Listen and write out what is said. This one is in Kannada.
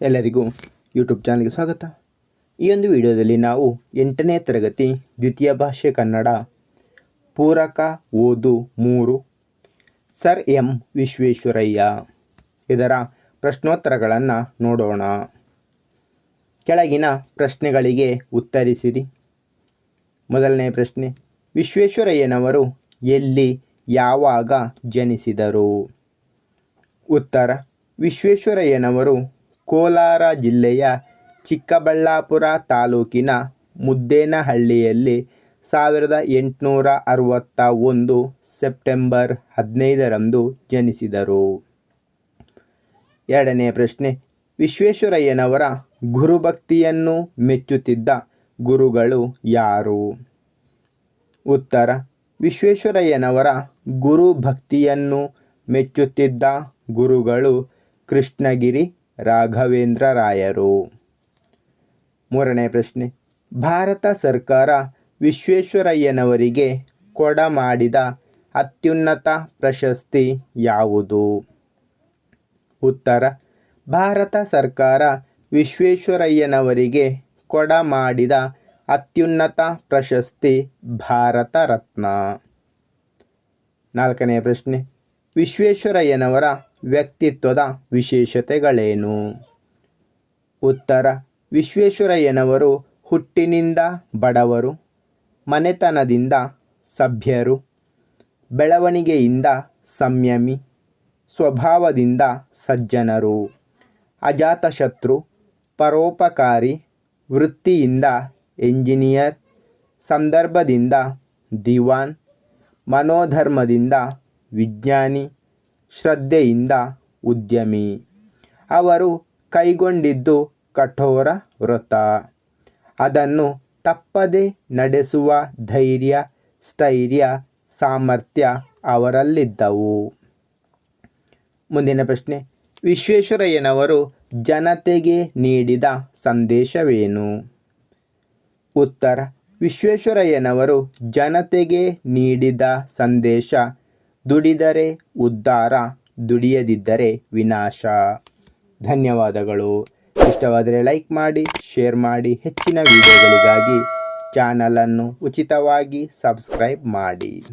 ಎಲ್ಲರಿಗೂ ಯೂಟ್ಯೂಬ್ ಚಾನಲ್ಗೆ ಸ್ವಾಗತ. ಈ ಒಂದು ವಿಡಿಯೋದಲ್ಲಿ ನಾವು ಎಂಟನೇ ತರಗತಿ ದ್ವಿತೀಯ ಭಾಷೆ ಕನ್ನಡ ಪೂರಕ ಓದು ಮೂರು ಸರ್ ಎಂ ವಿಶ್ವೇಶ್ವರಯ್ಯ ಇದರ ಪ್ರಶ್ನೋತ್ತರಗಳನ್ನು ನೋಡೋಣ. ಕೆಳಗಿನ ಪ್ರಶ್ನೆಗಳಿಗೆ ಉತ್ತರಿಸಿರಿ. ಮೊದಲನೇ ಪ್ರಶ್ನೆ, ವಿಶ್ವೇಶ್ವರಯ್ಯನವರು ಎಲ್ಲಿ, ಯಾವಾಗ ಜನಿಸಿದರು? ಉತ್ತರ, ವಿಶ್ವೇಶ್ವರಯ್ಯನವರು ಕೋಲಾರ ಜಿಲ್ಲೆಯ ಚಿಕ್ಕಬಳ್ಳಾಪುರ ತಾಲೂಕಿನ ಮುದ್ದೇನಹಳ್ಳಿಯಲ್ಲಿ ಸಾವಿರದ ಎಂಟುನೂರ ಅರವತ್ತ ಒಂದು ಸೆಪ್ಟೆಂಬರ್ ಹದಿನೈದರಂದು ಜನಿಸಿದರು. ಎರಡನೇ ಪ್ರಶ್ನೆ, ವಿಶ್ವೇಶ್ವರಯ್ಯನವರ ಗುರುಭಕ್ತಿಯನ್ನು ಮೆಚ್ಚುತ್ತಿದ್ದ ಗುರುಗಳು ಯಾರು? ಉತ್ತರ, ವಿಶ್ವೇಶ್ವರಯ್ಯನವರ ಗುರುಭಕ್ತಿಯನ್ನು ಮೆಚ್ಚುತ್ತಿದ್ದ ಗುರುಗಳು ಕೃಷ್ಣಗಿರಿ ರಾಘವೇಂದ್ರ ರಾಯರು. ಮೂರನೇ ಪ್ರಶ್ನೆ. ಭಾರತ ಸರ್ಕಾರ ವಿಶ್ವೇಶ್ವರಯ್ಯನವರಿಗೆ ಕೊಡ ಮಾಡಿದ ಅತ್ಯುನ್ನತ ಪ್ರಶಸ್ತಿ ಯಾವುದು? ಉತ್ತರ. ಭಾರತ ಸರ್ಕಾರ ವಿಶ್ವೇಶ್ವರಯ್ಯನವರಿಗೆ ಕೊಡ ಮಾಡಿದ ಅತ್ಯುನ್ನತ ಪ್ರಶಸ್ತಿ ಭಾರತ ರತ್ನ. ನಾಲ್ಕನೇ ಪ್ರಶ್ನೆ. ವಿಶ್ವೇಶ್ವರಯ್ಯನವರ ವ್ಯಕ್ತಿತ್ವದ ವಿಶೇಷತೆಗಳೇನು? ಉತ್ತರ ವಿಶ್ವೇಶ್ವರಯ್ಯನವರು ಹುಟ್ಟಿನಿಂದ ಬಡವರು, ಮನೆತನದಿಂದ ಸಭ್ಯರು, ಬೆಳವಣಿಗೆಯಿಂದ ಸಂಯಮಿ, ಸ್ವಭಾವದಿಂದ ಸಜ್ಜನರು, ಅಜಾತಶತ್ರು, ಪರೋಪಕಾರಿ, ವೃತ್ತಿಯಿಂದ ಎಂಜಿನಿಯರ್, ಸಂದರ್ಭದಿಂದ ದಿವಾನ್, ಮನೋಧರ್ಮದಿಂದ ವಿಜ್ಞಾನಿ ಶ್ರದ್ಧೆಯಿಂದ ಉದ್ಯಮಿ. ಅವರು ಕೈಗೊಂಡಿದ್ದು ಕಠೋರ ವ್ರತ. ಅದನ್ನು ತಪ್ಪದೆ ನಡೆಸುವ ಧೈರ್ಯ, ಸ್ಥೈರ್ಯ, ಸಾಮರ್ಥ್ಯ ಅವರಲ್ಲಿದ್ದವು. ಮುಂದಿನ ಪ್ರಶ್ನೆ. ವಿಶ್ವೇಶ್ವರಯ್ಯನವರು ಜನತೆಗೆ ನೀಡಿದ ಸಂದೇಶವೇನು? ಉತ್ತರ. ವಿಶ್ವೇಶ್ವರಯ್ಯನವರು ಜನತೆಗೆ ನೀಡಿದ ಸಂದೇಶ ದುಡಿದರೆ ಉದ್ಧಾರ, ದುಡಿಯದಿದ್ದರೆ ವಿನಾಶ. ಧನ್ಯವಾದಗಳು. ಇಷ್ಟವಾದರೆ ಲೈಕ್ ಮಾಡಿ, ಶೇರ್ ಮಾಡಿ. ಹೆಚ್ಚಿನ ವಿಡಿಯೋಗಳಿಗಾಗಿ ಚಾನಲನ್ನು ಉಚಿತವಾಗಿ ಸಬ್ಸ್ಕ್ರೈಬ್ ಮಾಡಿ.